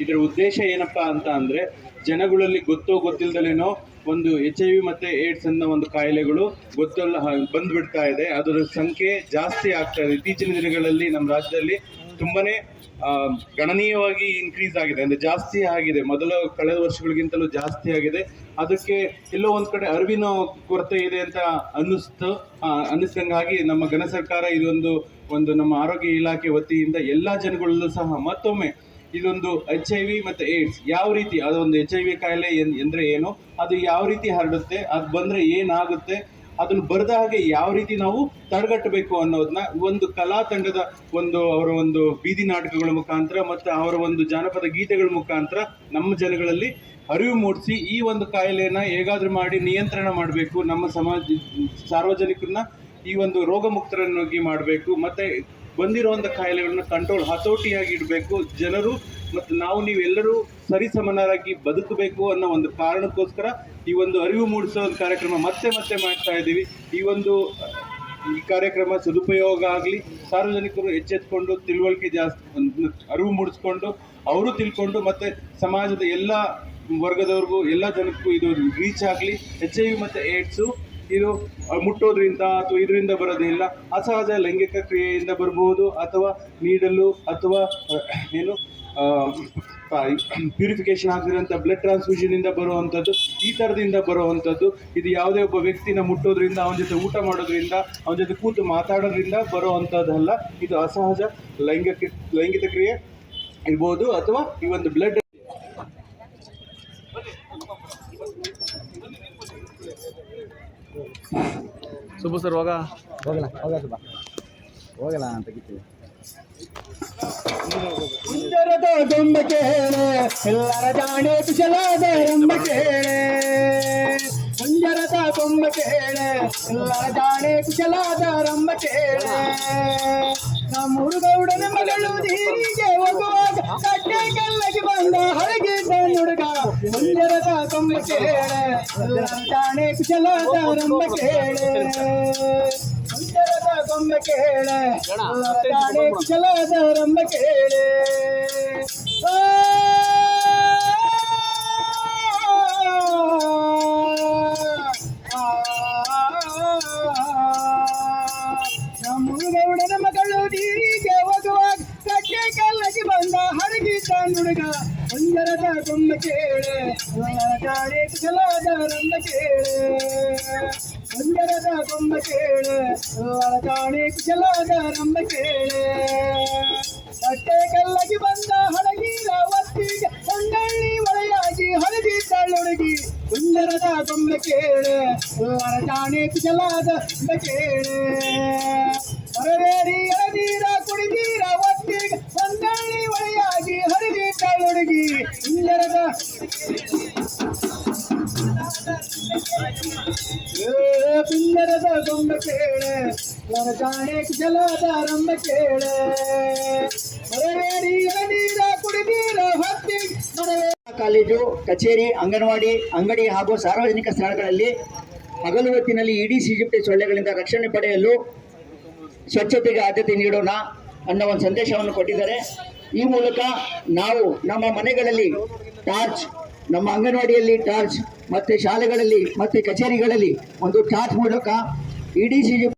ಇದರ ಉದ್ದೇಶ ಏನಪ್ಪ ಅಂತ ಅಂದರೆ ಜನಗಳಲ್ಲಿ ಗೊತ್ತೋ ಗೊತ್ತಿಲ್ಲದಲೇನೋ ಒಂದು ಎಚ್ ಐ ವಿ ಮತ್ತು ಏಡ್ಸ್ ಅನ್ನೋ ಒಂದು ಕಾಯಿಲೆಗಳು ಗೊತ್ತಲ್ಲ ಬಂದ್ಬಿಡ್ತಾ ಇದೆ. ಅದರ ಸಂಖ್ಯೆ ಜಾಸ್ತಿ ಆಗ್ತಾ ಇದೆ. ಇತ್ತೀಚಿನ ದಿನಗಳಲ್ಲಿ ನಮ್ಮ ರಾಜ್ಯದಲ್ಲಿ ತುಂಬಾನೇ ಆ, ಗಣನೀಯವಾಗಿ ಇನ್ಕ್ರೀಸ್ ಆಗಿದೆ. ಅಂದರೆ ಜಾಸ್ತಿ ಆಗಿದೆ. ಮೊದಲ ಕಳೆದ ವರ್ಷಗಳಿಗಿಂತಲೂ ಜಾಸ್ತಿ ಆಗಿದೆ. ಅದಕ್ಕೆ ಎಲ್ಲೋ ಒಂದು ಕಡೆ ಅರಿವಿನ ಕೊರತೆ ಇದೆ ಅಂತ ಅನ್ನಿಸ್ತು. ಅನ್ನಿಸ್ದಂಗಾಗಿ ನಮ್ಮ ಘನ ಸರ್ಕಾರ ಇದೊಂದು ಒಂದು ನಮ್ಮ ಆರೋಗ್ಯ ಇಲಾಖೆ ವತಿಯಿಂದ ಎಲ್ಲ ಜನಗಳಲ್ಲೂ ಸಹ ಮತ್ತೊಮ್ಮೆ ಇದೊಂದು ಎಚ್ ಐ ವಿ ಮತ್ತು ಏಡ್ಸ್ ಯಾವ ರೀತಿ? ಅದೊಂದು ಎಚ್ ಐ ವಿ ಕಾಯಿಲೆ ಎಂದರೆ ಏನು? ಅದು ಯಾವ ರೀತಿ ಹರಡುತ್ತೆ? ಅದು ಬಂದರೆ ಏನಾಗುತ್ತೆ? ಅದನ್ನು ಬರದ ಹಾಗೆ ಯಾವ ರೀತಿ ನಾವು ತಡೆಗಟ್ಟಬೇಕು ಅನ್ನೋದನ್ನ ಒಂದು ಕಲಾ ತಂಡದ ಒಂದು ಅವರ ಒಂದು ಬೀದಿ ನಾಟಕಗಳ ಮುಖಾಂತರ ಮತ್ತು ಅವರ ಒಂದು ಜಾನಪದ ಗೀತೆಗಳ ಮುಖಾಂತರ ನಮ್ಮ ಜನಗಳಲ್ಲಿ ಅರಿವು ಮೂಡಿಸಿ ಈ ಒಂದು ಕಾಯಿಲೆಯನ್ನು ಹೇಗಾದರೂ ಮಾಡಿ ನಿಯಂತ್ರಣ ಮಾಡಬೇಕು. ನಮ್ಮ ಸಮಾಜ ಸಾರ್ವಜನಿಕರನ್ನ ಈ ಒಂದು ರೋಗ ಮುಕ್ತರನ್ನಾಗಿ ಮಾಡಬೇಕು. ಮತ್ತು ಬಂದಿರುವಂಥ ಕಾಯಿಲೆಗಳನ್ನ ಕಂಟ್ರೋಲ್ ಹತೋಟಿಯಾಗಿ ಇಡಬೇಕು. ಜನರು ಮತ್ತು ನಾವು ನೀವೆಲ್ಲರೂ ಸರಿಸಮನರಾಗಿ ಬದುಕಬೇಕು ಅನ್ನೋ ಒಂದು ಕಾರಣಕ್ಕೋಸ್ಕರ ಈ ಒಂದು ಅರಿವು ಮೂಡಿಸೋ ಒಂದು ಕಾರ್ಯಕ್ರಮ ಮತ್ತೆ ಮತ್ತೆ ಮಾಡ್ತಾ ಇದ್ದೀವಿ. ಈ ಒಂದು, ಈ ಕಾರ್ಯಕ್ರಮ ಸದುಪಯೋಗ ಆಗಲಿ, ಸಾರ್ವಜನಿಕರು ಎಚ್ಚೆತ್ಕೊಂಡು ತಿಳುವಳಿಕೆ ಜಾಸ್ತಿ ಅರಿವು ಮೂಡಿಸ್ಕೊಂಡು ಅವರು ತಿಳ್ಕೊಂಡು ಮತ್ತು ಸಮಾಜದ ಎಲ್ಲ ವರ್ಗದವ್ರಿಗೂ, ಎಲ್ಲ ಜನಕ್ಕೂ ಇದು ರೀಚ್ ಆಗಲಿ. ಎಚ್ ಐ ವಿ ಮತ್ತು ಏಡ್ಸು ಇದು ಮುಟ್ಟೋದ್ರಿಂದ ಅಥವಾ ಇದರಿಂದ ಬರೋದಿಲ್ಲ. ಅಸಹಜ ಲೈಂಗಿಕ ಕ್ರಿಯೆಯಿಂದ ಬರ್ಬೋದು ಅಥವಾ ನೀಡಲು ಅಥವಾ ಏನು ಪ್ಯೂರಿಫಿಕೇಶನ್ ಆಗಿರೋಂಥ ಬ್ಲಡ್ ಟ್ರಾನ್ಸ್ಫ್ಯೂಷನಿಂದ ಬರುವಂಥದ್ದು, ಈ ಥರದಿಂದ ಬರುವಂಥದ್ದು, ಇದು ಯಾವುದೇ ಒಬ್ಬ ವ್ಯಕ್ತಿನ ಮುಟ್ಟೋದ್ರಿಂದ, ಅವನ ಜೊತೆ ಊಟ ಮಾಡೋದ್ರಿಂದ, ಅವನ ಜೊತೆ ಕೂತು ಮಾತಾಡೋದ್ರಿಂದ ಬರುವಂಥದ್ದಲ್ಲ. ಇದು ಅಸಹಜ ಲೈಂಗಿಕ ಲೈಂಗಿಕ ಕ್ರಿಯೆ ಇರ್ಬೋದು ಅಥವಾ ಈ ಒಂದು ಬ್ಲಡ್ ಸುಬ್ಬು ಸರ್ ಹೋಗ? ಹೋಗಲ್ಲ ಹೋಗ ಸುಬ್ಬ. ಹೋಗಲ್ಲ ಅಂತ ಕಿತ್ತೀವಿ ಸುಂದರದ ಗೊಂಬ ಕೇಳೆ ಎಲ್ಲರ ಜಾಣೆ ಕುಶಲಾದ ಎಂಬ ಕೇಳೆ. ಕುಂಜರದ ದೊಂಬ ಕೇಳೆ ಎಲ್ಲರ ಜಾಣೆ ಕುಶಲಾದ ರಂಬ ಕೇಳೆ. ನಮ್ಮ ಹುಡುಗೌಡನ ಮಗಳು ನೀರಿಗೆ ಹೋಗುವಾಗ ಕಟ್ಟೆ ಕಲ್ಲಗೆ ಬಂದ ಹಳಗಿದ್ದ ಕುಂಜರದ ಕೊಂಬ ಕೇಳೆ ಎಲ್ಲರ ಜಾಣೆ ಕುಶಲಾದ ರಂಬ ಕೇಳೆ ಕುಂಜರದ ಗೊಂಬೆ ಕೇಳೆ ಎಲ್ಲರ ಜಾಣೆ ಕುಶಲಾದ ರಂಬ ಕೇಳೆ ಬಂದ ಹರಗಿದ್ದ ಹುಡುಗ ಒಂದರದ ಗೊಂಬೆ ಕೇಳೆ ಎಲ್ಲರ ಜಾಣೆ ಕುಶಲಾದ ರಂಬ ಕೇಳೆ ಒಂದರದ ಗೊಂಬೆ ಕೇಳೆ ಎಲ್ಲರ ಜಾಣೆ ಕುಶಲಾದ ರಂಬ ಕೇಳೆ ಕಟ್ಟೆ ಕಲ್ಲಗಿ ಬಂದ ಹಳಗಿರ ಒತ್ತಿಗೆ ಹೊಂಡಳ್ಳಿ ಒಳೆಯಾಗಿ ಹರಿದಿದ್ದಳುಡುಗಿ ಸುಂದರದ ಗೊಂಬೆ ಕೇಳೆ ಎಲ್ಲರ ಜಾಣೆ ಕುಶಲಾದ ಗೊಂಬೆ ಕೇಳೆ ಪಿಂಜರದ ಗೊಂಬೆ ಕೇಳೆ ಜಲದ ರಂಬ ಕೇಳೆ ಕಾಲೇಜು, ಕಚೇರಿ, ಅಂಗನವಾಡಿ, ಅಂಗಡಿ ಹಾಗೂ ಸಾರ್ವಜನಿಕ ಸ್ಥಳಗಳಲ್ಲಿ ಹಗಲು ಹೊತ್ತಿನಲ್ಲಿ ಇಡೀ ಸಿಜಿಪ್ಟಿ ಸೊಳ್ಳೆಗಳಿಂದ ರಕ್ಷಣೆ ಪಡೆಯಲು ಸ್ವಚ್ಛತೆಗೆ ಆದ್ಯತೆ ನೀಡೋಣ ಅನ್ನೋ ಒಂದು ಸಂದೇಶವನ್ನು ಕೊಟ್ಟಿದ್ದಾರೆ. ಈ ಮೂಲಕ ನಾವು ನಮ್ಮ ಮನೆಗಳಲ್ಲಿ ಟಾರ್ಚ್ ನಮ್ಮ ಅಂಗನವಾಡಿಯಲ್ಲಿ ಟಾರ್ಚ್ ಮತ್ತೆ ಶಾಲೆಗಳಲ್ಲಿ ಮತ್ತೆ ಕಚೇರಿಗಳಲ್ಲಿ ಒಂದು ಟಾರ್ಚ್ ಮೂಲಕ ಇಡೀ ಸಿಜಿ